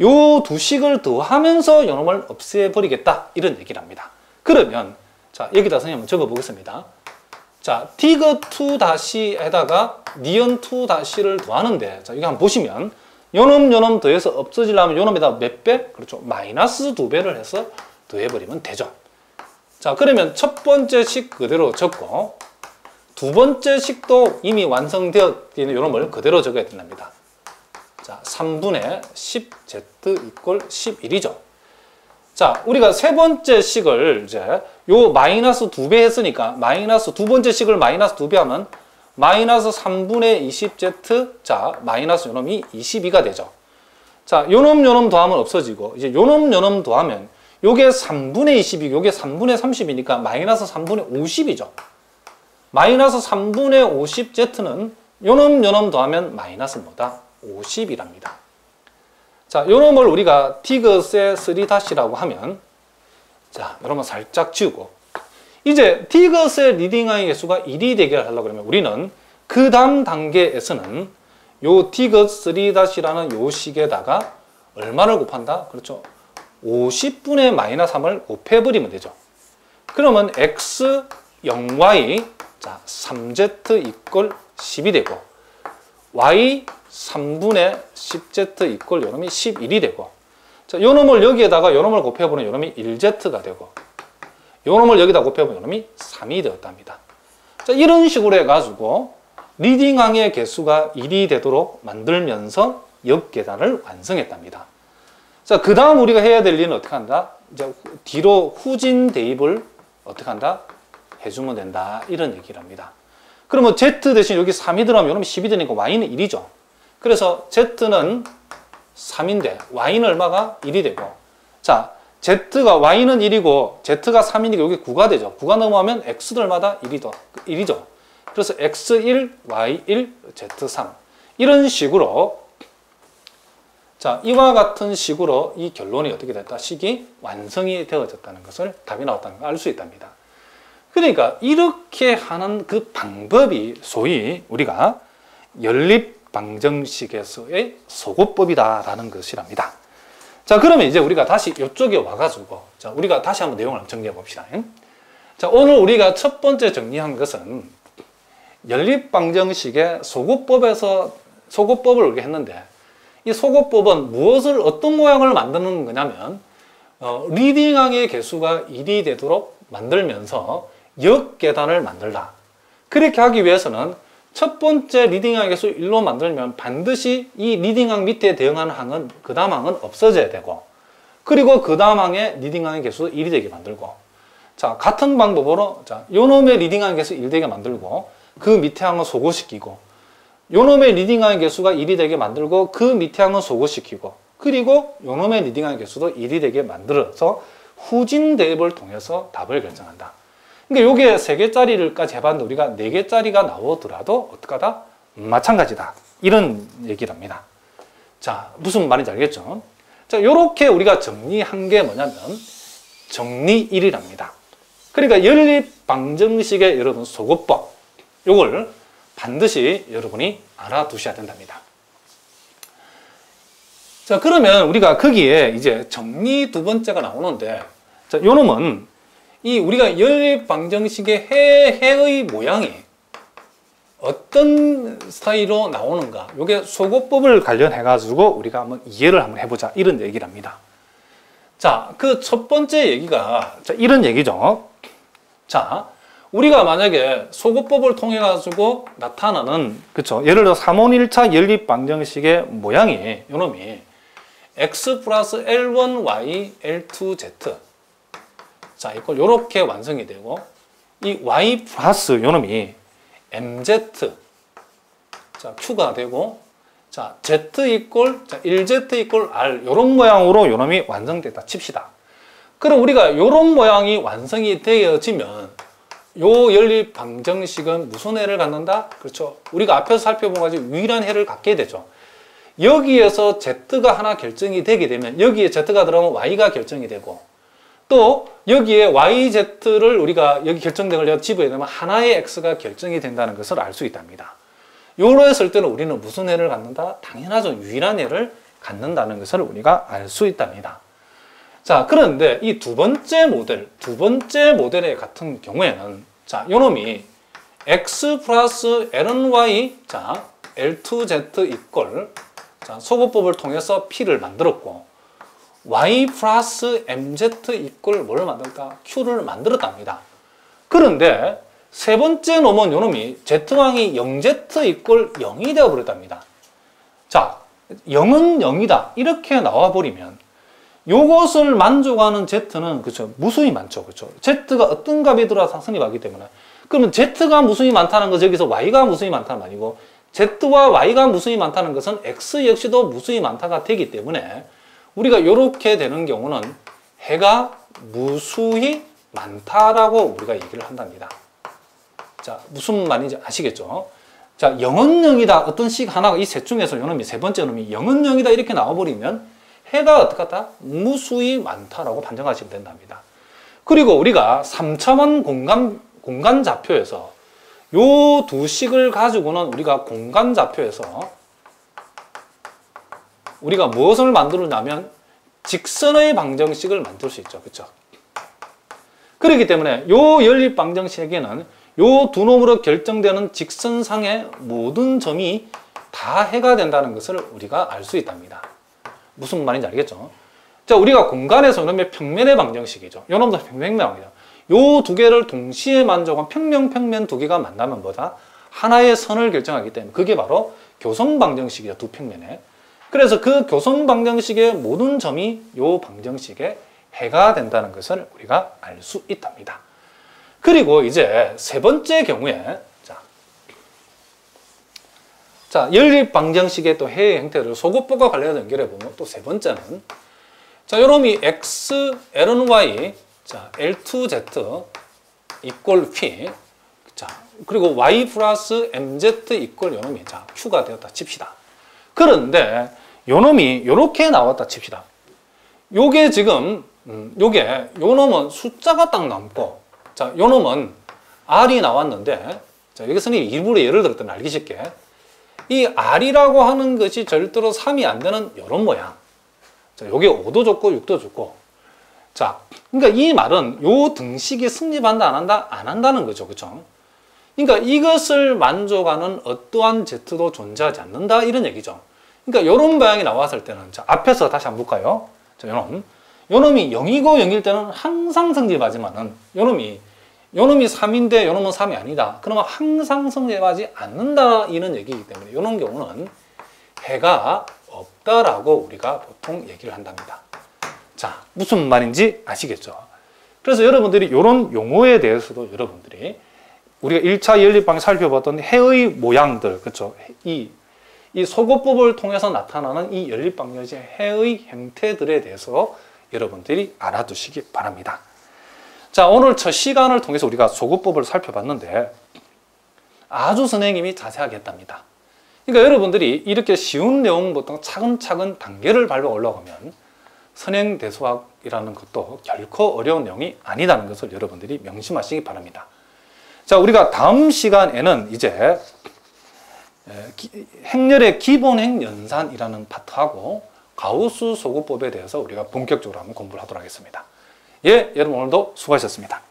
요 두 식을 더하면서 요놈을 없애버리겠다 이런 얘기를 합니다. 그러면 자 여기다 선생님 적어보겠습니다. 자 디그 2 다시에다가 니은 2 다시를 더하는데 자 이거 한번 보시면 요놈 요놈 더해서 없어지려면 요놈에다 몇 배? 그렇죠. 마이너스 두 배를 해서 더해버리면 되죠. 자 그러면 첫 번째 식 그대로 적고 두 번째 식도 이미 완성되어 있는 요놈을 그대로 적어야 된답니다. 자 3분의 10z 이꼴 11이죠. 자 우리가 세 번째 식을 이제 요 마이너스 두 배 했으니까 마이너스 두 번째 식을 마이너스 두 배 하면 마이너스 3분의 20z 자 마이너스 요놈이 22가 되죠. 자 요놈 요놈 더하면 없어지고 이제 요놈 요놈 더하면 요게 3분의 20이 요게 3분의 30이니까 마이너스 3분의 50이죠. 마이너스 3분의 50z는 요놈 요놈 더하면 마이너스 뭐다? 50이랍니다. 자, 요놈을 우리가 디귿의 3-라고 하면 자, 여러분 살짝 지우고 이제 디귿의 리딩하의 개수가 1이 되게 하려고 그러면 우리는 그 다음 단계에서는 요 디귿 3-라는 요 식에다가 얼마를 곱한다? 그렇죠. 50분의 마이너스 3을 곱해버리면 되죠. 그러면 x 0y 자 3z 이꼴 10이 되고 y 3분의 10z 이꼴 요놈이 11이 되고 자, 요놈을 여기에다가 요놈을 곱해보면 요놈이 1z가 되고 요놈을 여기다 곱해보면 요놈이 3이 되었답니다. 자, 이런 식으로 해가지고 리딩항의 개수가 1이 되도록 만들면서 역계단을 완성했답니다. 자, 그 다음 우리가 해야 될 일은 어떻게 한다? 이제 뒤로 후진 대입을 어떻게 한다? 해주면 된다. 이런 얘기를 합니다. 그러면 Z 대신 여기 3이 들어가면 요놈이 10이 되니까 Y는 1이죠. 그래서 Z는 3인데 Y는 얼마가 1이 되고 자 Z가 Y는 1이고 Z가 3이니까 여기 9가 되죠. 9가 넘어가면 X들마다 1이죠. 1이죠. 그래서 X1, Y1, Z3 이런 식으로 자 이와 같은 식으로 이 결론이 어떻게 됐다? 식이 완성이 되어졌다는 것을 답이 나왔다는 걸 알 수 있답니다. 그러니까 이렇게 하는 그 방법이 소위 우리가 연립 방정식에서의 소고법이다라는 것이랍니다. 자, 그러면 이제 우리가 다시 이쪽에 와가지고, 자, 우리가 다시 한번 내용을 정리해 봅시다. 자, 오늘 우리가 첫 번째 정리한 것은 연립 방정식의 소고법에서 소고법을 우리가 했는데, 이 소고법은 무엇을 어떤 모양을 만드는 거냐면, 어, 리딩항의 개수가 1이 되도록 만들면서 역계단을 만들다. 그렇게 하기 위해서는 첫 번째 리딩항 개수 1로 만들면 반드시 이 리딩항 밑에 대응하는 항은 그 다음 항은 없어져야 되고 그리고 그 다음 항의 리딩항의 개수 1이 되게 만들고 자 같은 방법으로 자 요놈의 리딩항 개수 1 되게 만들고 그 밑에 항은 소고시키고 요놈의 리딩항의 개수가 1이 되게 만들고 그 밑에 항은 소고시키고 그리고 요놈의 리딩항의 개수도 1이 되게 만들어서 후진 대입을 통해서 답을 결정한다. 그러니까 요게 3개짜리를까지 해봤는데 우리가 4개짜리가 나오더라도 어떡하다? 마찬가지다. 이런 얘기를 합니다. 자, 무슨 말인지 알겠죠? 자, 요렇게 우리가 정리한 게 뭐냐면 정리 1이랍니다. 그러니까 연립 방정식의 여러분 소거법 요걸 반드시 여러분이 알아두셔야 된답니다. 자, 그러면 우리가 거기에 이제 정리 두 번째가 나오는데 자, 요 놈은 이 우리가 연립 방정식의 해, 해의 모양이 어떤 스타일로 나오는가 이게 소거법을 관련해 가지고 우리가 한번 이해를 한번 해보자. 이런 얘기를 합니다. 자 그 첫 번째 얘기가 자, 이런 얘기죠. 자 우리가 만약에 소거법을 통해 가지고 나타나는 그쵸? 예를 들어 3원 1차 연립 방정식의 모양이 요놈이 x 플러스 l1y l2z 자, 이걸 이렇게 완성이 되고 이 y 플러스 요놈이 mz 자, q가 되고 자, z 이꼴 자, 1z 이꼴 r 요런 모양으로 요놈이 완성됐다 칩시다. 그럼 우리가 요런 모양이 완성이 되어지면 요 연립 방정식은 무슨 해를 갖는다? 그렇죠. 우리가 앞에서 살펴본 가지 유일한 해를 갖게 되죠. 여기에서 z가 하나 결정이 되게 되면 여기에 z가 들어가면 y가 결정이 되고 또 여기에 YZ를 우리가 여기 결정된 걸 집어야 되면 하나의 X가 결정이 된다는 것을 알 수 있답니다. 요로 했을 때는 우리는 무슨 애를 갖는다? 당연하죠. 유일한 애를 갖는다는 것을 우리가 알 수 있답니다. 자, 그런데 이 두 번째 모델, 두 번째 모델의 같은 경우에는 자, 요놈이 x 플러스 lny 자, l2z 이꼴 자, 소거법을 통해서 p를 만들었고 y 플러스 mz 이꼴 뭘 만들까? q를 만들었답니다. 그런데 세 번째 놈은 요놈이 z왕이 0z 이꼴 0이 되어버렸답니다. 자, 0은 0이다. 이렇게 나와버리면 요것을 만족하는 Z는 그죠 무수히 많죠. 그죠 Z가 어떤 값이 들어와서 성립하기 때문에 그러면 Z가 무수히 많다는 것은 여기서 Y가 무수히 많다는 말이고 Z와 Y가 무수히 많다는 것은 X 역시도 무수히 많다가 되기 때문에 우리가 이렇게 되는 경우는 해가 무수히 많다라고 우리가 얘기를 한답니다. 자, 무슨 말인지 아시겠죠? 자, 0은 0이다. 어떤 식 하나가 이셋 중에서 요놈이 세 번째 놈이 0은 0이다. 이렇게 나와버리면 해가 어떻게 다 무수히 많다라고 판정하시면 된답니다. 그리고 우리가 3차원 공간, 공간 좌표에서 요 두 식을 가지고는 우리가 공간 좌표에서 우리가 무엇을 만들었냐면 직선의 방정식을 만들 수 있죠. 그렇죠? 그렇기 때문에 요 연립 방정식에는 요 두 놈으로 결정되는 직선상의 모든 점이 다 해가 된다는 것을 우리가 알 수 있답니다. 무슨 말인지 알겠죠? 자, 우리가 공간에서 그러면 평면의 방정식이죠. 요 놈도 평면의 방정식. 요두 개를 동시에 만족한 평면, 평면 두 개가 만나면 뭐다? 하나의 선을 결정하기 때문에 그게 바로 교선 방정식이죠. 두 평면에. 그래서 그 교선 방정식의 모든 점이 요 방정식의 해가 된다는 것을 우리가 알 수 있답니다. 그리고 이제 세 번째 경우에 자, 자 연립 방정식의 또 해의 형태를 소급법과 관련해서 연결해 보면 또 세 번째는 자 요놈이 x ln y 자 l2z 이꼴 p 자 그리고 y 플러스 mz 이꼴 요놈이 자 q가 되었다 칩시다. 그런데 요놈이 요렇게 나왔다 칩시다. 요게 지금 음, 요게 요놈은 숫자가 딱 남고 자 요놈은 r이 나왔는데 자 여기서는 일부러 예를 들었더니 알기 쉽게. 이 r이라고 하는 것이 절대로 3이 안 되는 이런 모양. 자 요게 5도 좋고 6도 좋고. 자 그러니까 이 말은 요 등식이 승립한다 안 한다 안 한다는 거죠. 그죠 그러니까 이것을 만족하는 어떠한 z도 존재하지 않는다 이런 얘기죠 그러니까 이런 모양이 나왔을 때는 자, 앞에서 다시 한번 볼까요? 자, 요놈. 요놈이 0이고 0일 때는 항상 성립하지만은 요놈이 요놈이 3인데 요놈은 3이 아니다. 그러면 항상 성립하지 않는다 이런 얘기이기 때문에 요런 경우는 해가 없다라고 우리가 보통 얘기를 한답니다. 자, 무슨 말인지 아시겠죠? 그래서 여러분들이 이런 용어에 대해서도 여러분들이 우리가 1차 연립방에 살펴봤던 해의 모양들, 그렇죠? 이, 이 소거법을 통해서 나타나는 이 연립방정식의 해의 형태들에 대해서 여러분들이 알아두시기 바랍니다. 자, 오늘 첫 시간을 통해서 우리가 소거법을 살펴봤는데 아주 선생님이 자세하게 했답니다. 그러니까 여러분들이 이렇게 쉬운 내용부터 차근차근 단계를 밟아 올라가면 선행대수학이라는 것도 결코 어려운 내용이 아니다는 것을 여러분들이 명심하시기 바랍니다. 자, 우리가 다음 시간에는 이제 행렬의 기본 행 연산이라는 파트하고 가우스 소구법에 대해서 우리가 본격적으로 한번 공부를 하도록 하겠습니다. 예, 여러분 오늘도 수고하셨습니다.